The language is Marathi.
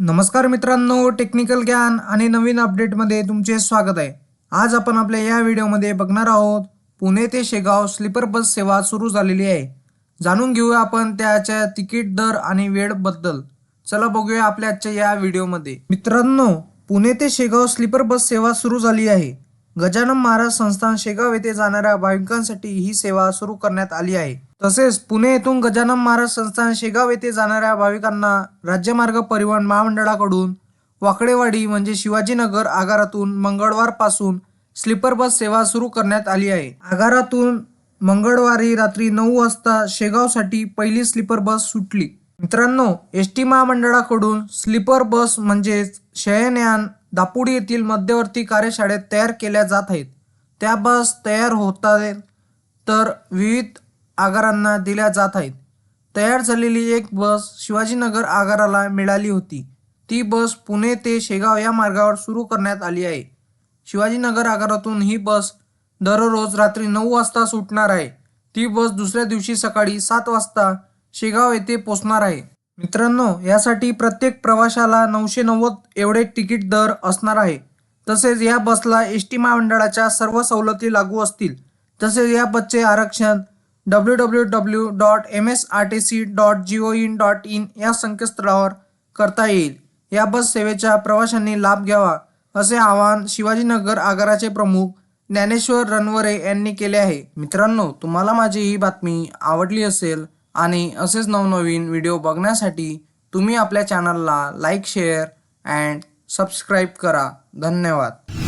नमस्कार मित्रांनो टेक्निकल ज्ञान आणि नवीन अपडेटमध्ये तुमचे स्वागत आहे. आज आपण आपल्या या व्हिडिओमध्ये बघणार आहोत पुणे ते शेगाव स्लीपर बस सेवा सुरू झालेली आहे. जाणून घेऊया आपण त्याच्या तिकीट दर आणि वेळबद्दल चला बघूया आपल्या आजच्या या व्हिडिओमध्ये मित्रांनो पुणे ते शेगाव स्लीपर बस सेवा सुरू झाली आहे. गजानन महाराज संस्थान शेगाव येथे जाणाऱ्या भाविकांसाठी ही सेवा सुरू करण्यात आली आहे. तसेच पुणे येथून गजानन महाराज संस्थान शेगाव येथे जाणाऱ्या भाविकांना राज्यमार्ग परिवहन महामंडळाकडून वाकडेवाडी म्हणजे शिवाजीनगर आगारातून मंगळवारपासून स्लीपर बस सेवा सुरू करण्यात आली आहे. आगारातून मंगळवारी रात्री नऊ वाजता शेगावसाठी पहिली स्लीपर बस सुटली. मित्रांनो एस टी महामंडळाकडून स्लीपर बस म्हणजेच शयनयान दापोडी येथील मध्यवर्ती कार्यशाळेत तयार केल्या जात आहेत. त्या बस तयार होत आहेत तर विविध आगारांना दिल्या जात आहेत. तयार झालेली एक बस शिवाजीनगर आगाराला मिळाली होती. ती बस पुणे ते शेगाव या मार्गावर सुरू करण्यात आली आहे. शिवाजीनगर आगारातून ही बस दररोज रात्री नऊ वाजता सुटणार आहे. ती बस दुसऱ्या दिवशी सकाळी सात वाजता शेगाव येथे पोचणार आहे. मित्रांनो यासाठी प्रत्येक प्रवाशाला नऊशे नव्वद एवढे तिकीट दर असणार आहे. तसेच या बसला एस टी महामंडळाच्या सर्व सवलती लागू असतील. तसेच या बसचे आरक्षण W W W dot M S R T C dot G O in dot in या संकेतस्थळावर करता येईल. या बस सेवेच्या प्रवाशांनी लाभ घ्यावा असे आवाहन शिवाजीनगर आगाराचे प्रमुख ज्ञानेश्वर रणवरे यांनी केले आहे. मित्रांनो तुम्हाला माझी ही बातमी आवडली असेल आणि असेच नवनवीन व्हिडिओ बघण्यासाठी तुम्ही आपल्या चॅनलला लाईक शेअर अँड सबस्क्राईब करा. धन्यवाद.